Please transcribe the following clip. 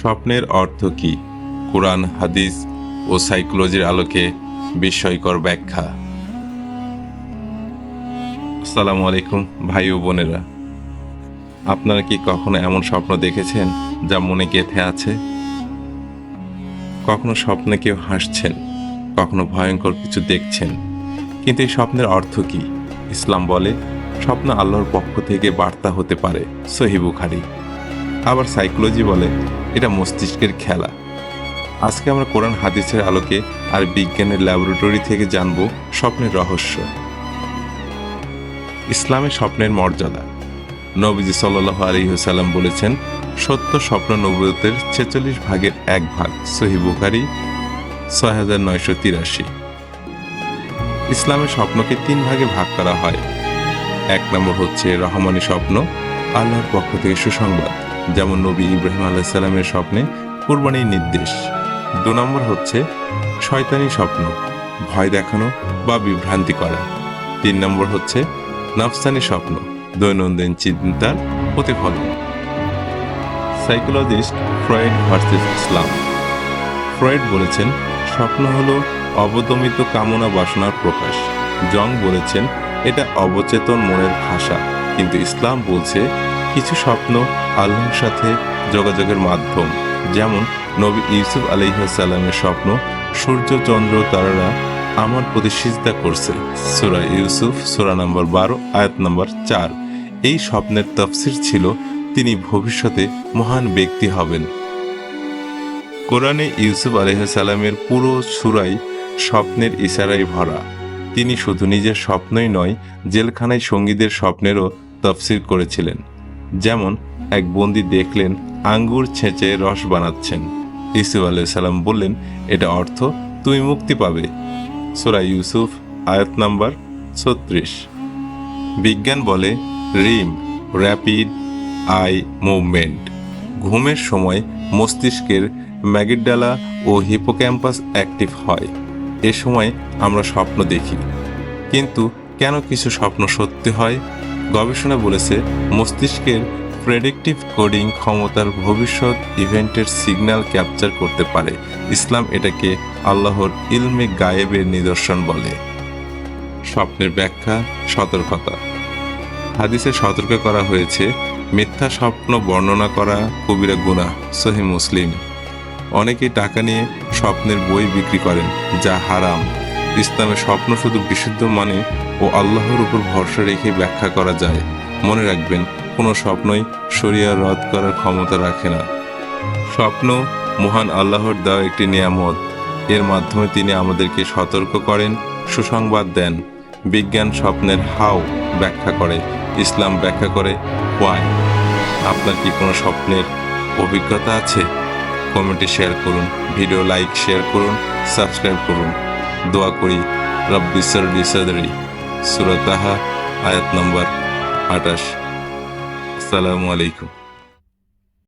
স্বপ্নের অর্থ কি? কোরআন, হাদিস ও সাইকোলজির আলোকে বিস্ময়কর ব্যাখ্যা। আসসালামু আলাইকুম, ভাই ও বোনেরা। আপনারা কি কখনো এমন স্বপ্ন দেখেছেন যা মনে গেঁথে আছে? কখনো স্বপ্নে কেউ হাসছেন, কখনো ভয়ঙ্কর কিছু দেখছেন, কিন্তু এই স্বপ্নের অর্থ কি? ইসলাম বলে, স্বপ্ন আল্লাহর পক্ষ থেকে বার্তা হতে পারে সহি বুখারি। আবার সাইকোলজি বলে, এটা মস্তিষ্কের খেলা। আজকে আমরা কোরআন হাদিসের আলোকে আর বিজ্ঞানের ল্যাবরেটরি থেকে জানব স্বপ্নের রহস্য। ইসলামের স্বপ্নের মর্যাদা। নবীজি সাল্লাহ আলহিহসাল্লাম বলেছেন, সত্য স্বপ্ন নবুয়তের ছেচল্লিশ ভাগের এক ভাগ, সহি বুখারি, ছয় হাজার নয়শো তিরাশি। ইসলামের স্বপ্নকে তিন ভাগে ভাগ করা হয়। এক নম্বর হচ্ছে রহমানি স্বপ্ন, আল্লাহর পক্ষ থেকে সুসংবাদ। যেমন নবী ইব্রাহিম আলাইসাল্লামের স্বপ্নে কোরবানির নির্দেশ। দু নম্বর হচ্ছে শয়তানি স্বপ্ন, ভয় দেখানো বা বিভ্রান্তি করা। তিন নম্বর হচ্ছে নাফসানি স্বপ্ন, দৈনন্দিন চিন্তার প্রতিফলন। Psychologist Freud versus Islam. Freud বলেছেন, স্বপ্ন হলো অবদমিত কামনা বাসনার প্রকাশ। জং বলেছেন, এটা অবচেতন মনের ভাষা, কিন্তু ইসলাম বলছে কিছু স্বপ্ন আল্লাহর সাথে যোগাযোগের মাধ্যম। যেমন নবী ইউসুফ আলহিহাসাল্লামের স্বপ্ন, সূর্য, চন্দ্র, তারারা আমার প্রতি সিজদা করছে। সুরা ইউসুফ, সুরা নম্বর বারো, আয়াত নম্বর চার। এই স্বপ্নের তফসির ছিল, তিনি ভবিষ্যতে মহান ব্যক্তি হবেন। কোরআনে ইউসুফ আলহিসাল্লামের পুরো সুরাই স্বপ্নের ইশারায় ভরা। তিনি শুধু নিজের স্বপ্নই নয়, জেলখানায় সঙ্গীদের স্বপ্নেরও তফসির করেছিলেন। যেমন এক বন্দি দেখলেন আঙ্গুর ছেঁচে রস বানাচ্ছেন। ইসুফ আলাইসাল্লাম বললেন, এটা অর্থ তুমি মুক্তি পাবে। সোরা ইউসুফ, আয়াত নাম্বার ছত্রিশ। বিজ্ঞান বলে রিম, র্যাপিড আই মুভমেন্ট। ঘুমের সময় মস্তিষ্কের ম্যাগিডালা ও হিপোক্যাম্পাস অ্যাক্টিভ হয়। এ সময় আমরা স্বপ্ন দেখি। কিন্তু কেন কিছু স্বপ্ন সত্যি হয়? গবেষণা বলেছে, মস্তিষ্কের প্রেডিক্টিভ কোডিং ক্ষমতার ভবিষ্যৎ ইভেন্টের সিগন্যাল ক্যাপচার করতে পারে। ইসলাম এটাকে আল্লাহর ইলমে গায়েবের নিদর্শন বলে। স্বপ্নের ব্যাখ্যা, সতর্কতা। হাদিসে সতর্ক করা হয়েছে, মিথ্যা স্বপ্ন বর্ণনা করা কবিরা গুণা সহি মুসলিম। অনেকেই টাকা নিয়ে স্বপ্নের বই বিক্রি করেন, যা হারাম। ইসলামের স্বপ্ন শুধু বিশুদ্ধ মানে ও আল্লাহর উপর ভরসা রেখে ব্যাখ্যা করা যায়। মনে রাখবেন, কোনো স্বপ্নই শরিয়া রদ করার ক্ষমতা রাখে না। স্বপ্ন মহান আল্লাহর দেওয়া একটি নিয়ামত। এর মাধ্যমে তিনি আমাদেরকে সতর্ক করেন, সুসংবাদ দেন। বিজ্ঞান স্বপ্নের হাও ব্যাখ্যা করে, ইসলাম ব্যাখ্যা করে ওয়াই আপনার কি কোনো স্বপ্নের অভিজ্ঞতা আছে? কমেন্টে শেয়ার করুন, ভিডিও লাইক, শেয়ার করুন, সাবস্ক্রাইব করুন। দোয়া করি। রব্বি সরডি সদরি। সুরতাহা আয়াত নম্বর আটাশ আসসালামু আলাইকুম।